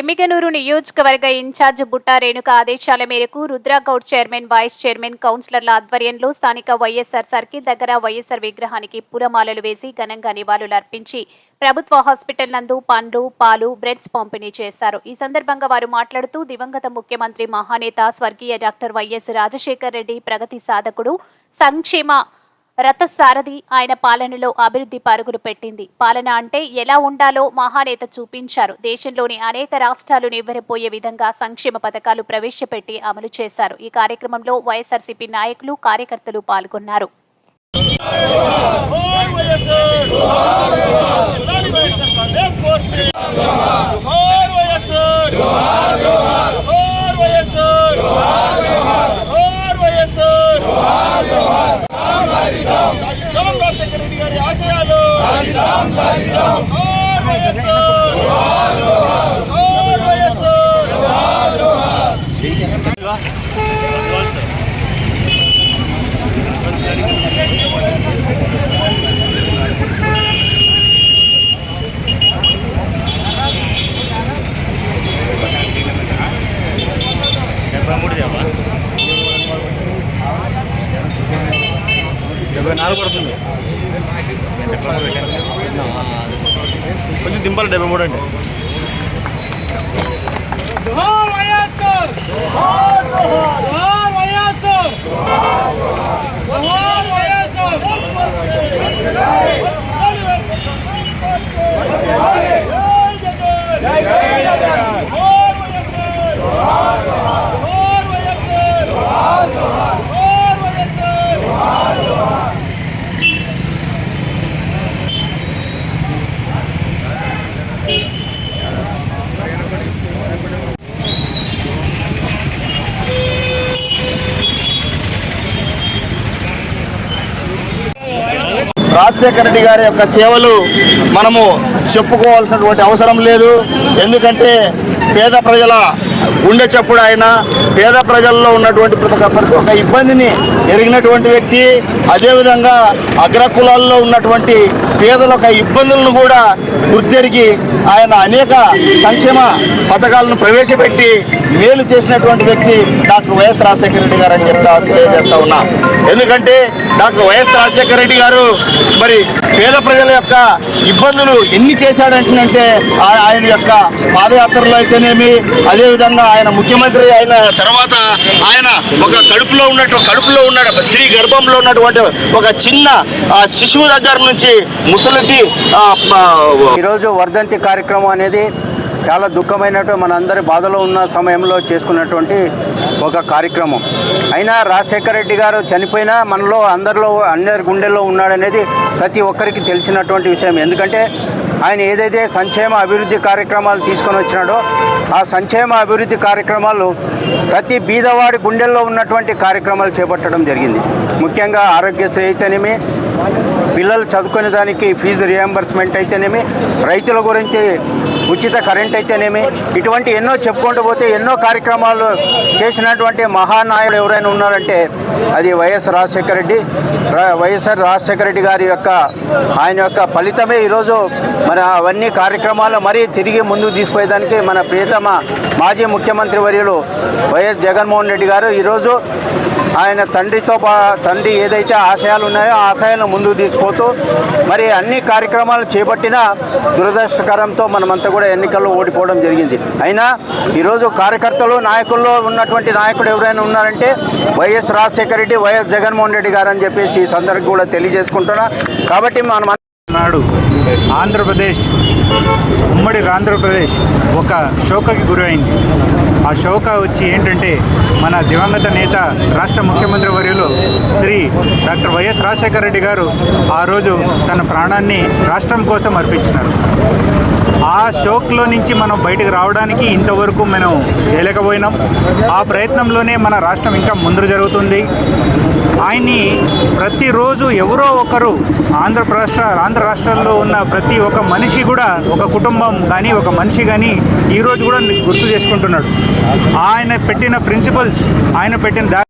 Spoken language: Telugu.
ఎమ్మిగనూరు నియోజకవర్గ ఇన్ఛార్జ్ బుట్టా రేణుక ఆదేశాల మేరకు రుద్రాగౌడ్ చైర్మన్ వైస్ చైర్మన్ కౌన్సిలర్ల ఆధ్వర్యంలో స్థానిక వైఎస్ఆర్ సర్కిల్ దగ్గర వైఎస్ఆర్ విగ్రహానికి పూలమాలలు వేసి ఘనంగా నివాళులు అర్పించి ప్రభుత్వ హాస్పిటల్ నందు పండ్లు పాలు బ్రెడ్స్ పంపిణీ చేశారు. ఈ సందర్భంగా వారు మాట్లాడుతూ దివంగత ముఖ్యమంత్రి మహానేత స్వర్గీయ డాక్టర్ వైఎస్ రాజశేఖర్ రెడ్డి ప్రగతి సాధకుడు సంక్షేమ రథసారథి ఆయన పాలనలో అభివృద్ధి పరుగులు పెట్టింది పాలన అంటే ఎలా ఉండాలో మహానేత చూపించారు దేశంలోని అనేక రాష్ట్రాలు నివ్వెరపోయే విధంగా సంక్షేమ పథకాలు ప్రవేశపెట్టి అమలు చేశారు ఈ కార్యక్రమంలో వైఎస్ఆర్సీపీ నాయకులు కార్యకర్తలు పాల్గొన్నారు గారి ఆశయాలు వైఎస్ఆర్ పడుతుంది. కొంచెం దింపాలి డెబ్బై మూడు అండి జోహార్ వైఎస్ఆర్ జై రాజశేఖర రెడ్డి గారి యొక్క సేవలు మనము చెప్పుకోవాల్సినటువంటి అవసరం లేదు. ఎందుకంటే పేద ప్రజల గుండె చప్పుడు ఆయన పేద ప్రజల్లో ఉన్నటువంటి ప్రతి ఒక్క ఇబ్బందిని ఎరిగినటువంటి వ్యక్తి అదేవిధంగా అగ్రకులాల్లో ఉన్నటువంటి పేదల యొక్క ఇబ్బందులను కూడా గుర్తెరిగి ఆయన అనేక సంక్షేమ పథకాలను ప్రవేశపెట్టి మేలు చేసినటువంటి వ్యక్తి డాక్టర్ వైఎస్ రాజశేఖర రెడ్డి గారు అని చెప్తా తెలియజేస్తా ఉన్నా. ఎందుకంటే డాక్టర్ వైఎస్ రాజశేఖర రెడ్డి గారు మరి పేద ప్రజల యొక్క ఇబ్బందులు ఎన్ని చేశాడంటే ఆయన యొక్క పాదయాత్రలో అయితేనేమి అదేవిధంగా ఆయన ముఖ్యమంత్రి అయిన తర్వాత ఆయన ఒక కడుపులో ఉన్నట్టు కడుపులో ఉన్న స్త్రీ గర్భంలో ఉన్నటువంటి ఒక చిన్న శిశువు దగ్గర నుంచి ముసలికి ఈరోజు వర్ధంతి కార్యక్రమం అనేది చాలా దుఃఖమైనటువంటి మనందరి బాధలో ఉన్న సమయంలో చేసుకున్నటువంటి ఒక కార్యక్రమం. అయినా రాజశేఖర రెడ్డి గారు చనిపోయినా మనలో అందరిలో అందరి గుండెల్లో ఉన్నాడనేది ప్రతి ఒక్కరికి తెలిసినటువంటి విషయం. ఎందుకంటే ఆయన ఏదైతే సంక్షేమ అభివృద్ధి కార్యక్రమాలు తీసుకొని వచ్చినాడో ఆ సంక్షేమ అభివృద్ధి కార్యక్రమాలు ప్రతి బీదవాడి గుండెల్లో ఉన్నటువంటి కార్యక్రమాలు చేపట్టడం జరిగింది. ముఖ్యంగా ఆరోగ్యశ్రీ అయితేనేమి పిల్లలు చదువుకునే దానికి ఫీజు రియంబర్స్మెంట్ అయితేనేమి రైతుల గురించి ఉచిత కరెంట్ అయితేనేమి ఇటువంటి ఎన్నో చెప్పుకుంటూ పోతే ఎన్నో కార్యక్రమాలు చేసినటువంటి మహానాయుడు ఎవరైనా ఉన్నారంటే అది వైఎస్ రాజశేఖర రెడ్డి. వైఎస్ఆర్ రాజశేఖర రెడ్డి గారి యొక్క ఆయన యొక్క ఫలితమే ఈరోజు మన అవన్నీ కార్యక్రమాలు మరీ తిరిగి ముందుకు తీసుకుపోయేదానికి మన ప్రియతమ మాజీ ముఖ్యమంత్రి వర్యులు వైఎస్ జగన్మోహన్ రెడ్డి గారు ఈరోజు ఆయన తండ్రితో పా తండ్రి ఏదైతే ఆశయాలు ఉన్నాయో ఆశయాలను ముందుకు తీసుకుపోతూ మరి అన్ని కార్యక్రమాలు చేపట్టిన దురదృష్టకరంతో మనమంతా కూడా ఎన్నికల్లో ఓడిపోవడం జరిగింది. అయినా ఈరోజు కార్యకర్తలు నాయకుల్లో ఉన్నటువంటి నాయకుడు ఎవరైనా ఉన్నారంటే వైఎస్ రాజశేఖర రెడ్డి వైఎస్ జగన్మోహన్ రెడ్డి గారు అని చెప్పేసి ఈ సందర్భంగా కూడా తెలియజేసుకుంటున్నా. కాబట్టి మనం నాడు ఆంధ్రప్రదేశ్ ఉమ్మడి ఆంధ్రప్రదేశ్ ఒక శోకకి గురైంది. ఆ శోక వచ్చి ఏంటంటే మన దివంగత నేత రాష్ట్ర ముఖ్యమంత్రి వర్యులు శ్రీ డాక్టర్ వైఎస్ రాజశేఖర రెడ్డి గారు ఆ రోజు తన ప్రాణాన్ని రాష్ట్రం కోసం అర్పించినారు. ఆ షోక్లో నుంచి మనం బయటకు రావడానికి ఇంతవరకు మనం చేయలేకపోయినాం ఆ ప్రయత్నంలోనే మన రాష్ట్రం ఇంకా ముందు జరుగుతుంది. ఆయన్ని ప్రతిరోజు ఎవరో ఒకరు ఆంధ్రప్రదేశ్ ఆంధ్ర రాష్ట్రాల్లో ఉన్న ప్రతి ఒక్క మనిషి కూడా ఒక కుటుంబం కానీ ఒక మనిషి కానీ ఈరోజు కూడా గుర్తు చేసుకుంటున్నాడు. ఆయన పెట్టిన ప్రిన్సిపల్స్ ఆయన పెట్టిన దా